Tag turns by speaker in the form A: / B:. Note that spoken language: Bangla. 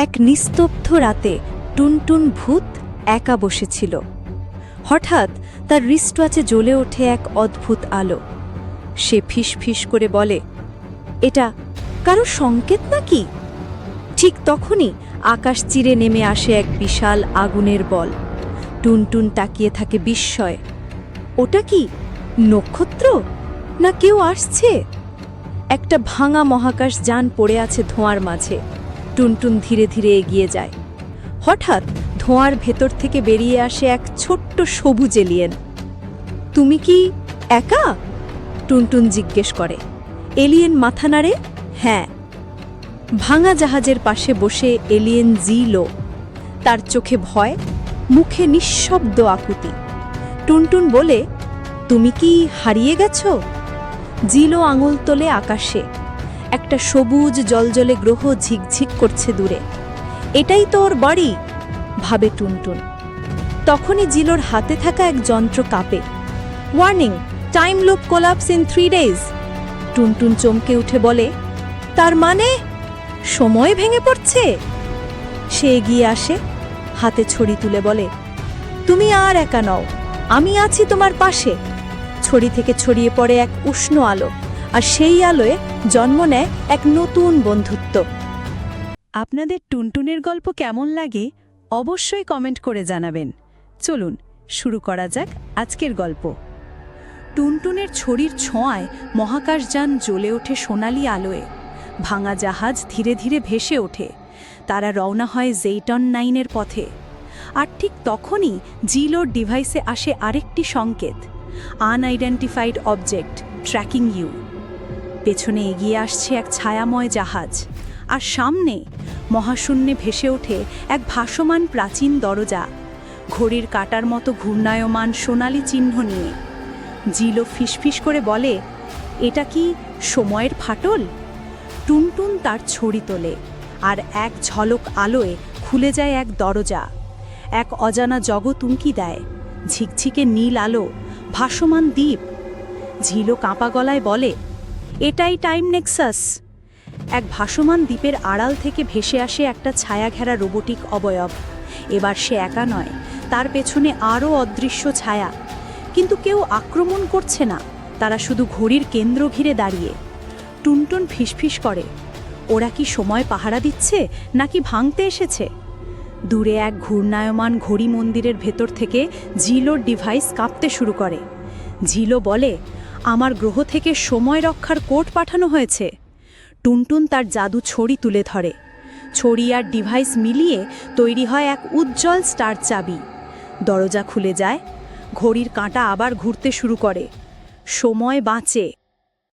A: এক নিস্তব্ধ রাতে টুনটুন ভূত একা বসেছিল। হঠাৎ তার রিস্ট রিস্টওয়াচে জ্বলে ওঠে এক অদ্ভুত আলো। সে ফিস ফিস করে বলে, এটা কারও সংকেত নাকি? ঠিক তখনই আকাশ চিরে নেমে আসে এক বিশাল আগুনের বল। টুনটুন তাকিয়ে থাকে বিস্ময়। ওটা কি নক্ষত্র? না কেউ আসছে? একটা ভাঙা মহাকাশ যান পড়ে আছে ধোঁয়ার মাঝে। টুনটুন ধীরে ধীরে এগিয়ে যায়। হঠাৎ ধোঁয়ার ভেতর থেকে বেরিয়ে আসে এক ছোট্ট সবুজ এলিয়েন তুমি কি একা? টুনটুন জিজ্ঞেস করে। এলিয়েন মাথা নাড়ে হ্যাঁ। ভাঙা জাহাজের পাশে বসে এলিয়েন জিলো। তার চোখে ভয়, মুখে নিঃশব্দ আকুতি। টুনটুন বলে, তুমি কি হারিয়ে গেছো? জিলো আঙুল তোলে আকাশে। একটা সবুজ জলজলে গ্রহ ঝিকঝিক করছে দূরে। এটাই তো ওর বাড়ি, ভাবে টুনটুন। তখনই জিলোর হাতে থাকা এক যন্ত্র কাঁপে। Warning time loop collapse in three days Tuntun চমকে উঠে বলে, তার মানে সময় ভেঙে পড়ছে? সে এগিয়ে আসে, হাতে ছড়ি তুলে বলে, তুমি আর একা নও, আমি আছি তোমার পাশে। ছড়ি থেকে ছড়িয়ে পড়ে এক উষ্ণ আলো। আর সেই আলোয় জন্ম নেয় এক নতুন বন্ধুত্ব। আপনাদের টুনটুনের গল্প কেমন লাগে অবশ্যই কমেন্ট করে জানাবেন। চলুন, শুরু করা যাক আজকের গল্প। টুনটুনের ছড়ির ছোঁয়ায় মহাকাশযান জ্বলে ওঠে সোনালি আলোয়। ভাঙা জাহাজ ধীরে ধীরে ভেসে ওঠে। তারা রওনা হয় জেইটন নাইনের পথে। আর ঠিক তখনই জিলোর ডিভাইসে আসে আরেকটি সংকেত, আনআইডেন্টিফাইড অবজেক্ট, ট্র্যাকিং ইউ। পেছনে এগিয়ে আসছে এক ছায়াময় জাহাজ। আর সামনে মহাশূন্যে ভেসে ওঠে এক ভাসমান প্রাচীন দরজা। ঘড়ির কাটার মতো ঘূর্ণায়মান সোনালি চিহ্ন নিয়ে। জিলো ফিসফিস করে বলে, এটা কি সময়ের ফাটল? টুনটুন তার ছড়ি তোলে আর এক ঝলক আলোয় খুলে যায় এক দরজা। এক অজানা জগৎ উঁকি দেয়। ঝিকঝিকে নীল আলো, ভাসমান দ্বীপ। ঝিলো কাঁপা গলায় বলে এটাই টাইম নেক্সাস। এক ভাসমান দ্বীপের আড়াল থেকে ভেসে আসে একটা ছায়া ঘেরা রোবোটিক অবয়ব। এবার সে একা নয়, তার পেছনে আরও অদৃশ্য ছায়া। কিন্তু কেউ আক্রমণ করছে না, তারা শুধু ঘড়ির কেন্দ্র ঘিরে দাঁড়িয়ে। টুনটুন ফিসফিস করে, ওরা কি সময় পাহারা দিচ্ছে, নাকি ভাঙতে এসেছে? দূরে এক ঘূর্ণায়মান ঘড়ি মন্দিরের ভেতর থেকে ঝিলোর ডিভাইস কাঁপতে শুরু করে। ঝিলো বলে আমার গ্রহ থেকে সময় রক্ষার কোট পাঠানো হয়েছে। টুনটুন তার জাদু ছড়ি তুলে ধরে। ছড়ি আর ডিভাইস মিলিয়ে তৈরি হয় এক উজ্জ্বল স্টার চাবি। দরজা খুলে যায়। ঘড়ির কাঁটা আবার ঘুরতে শুরু করে। সময় বাঁচে।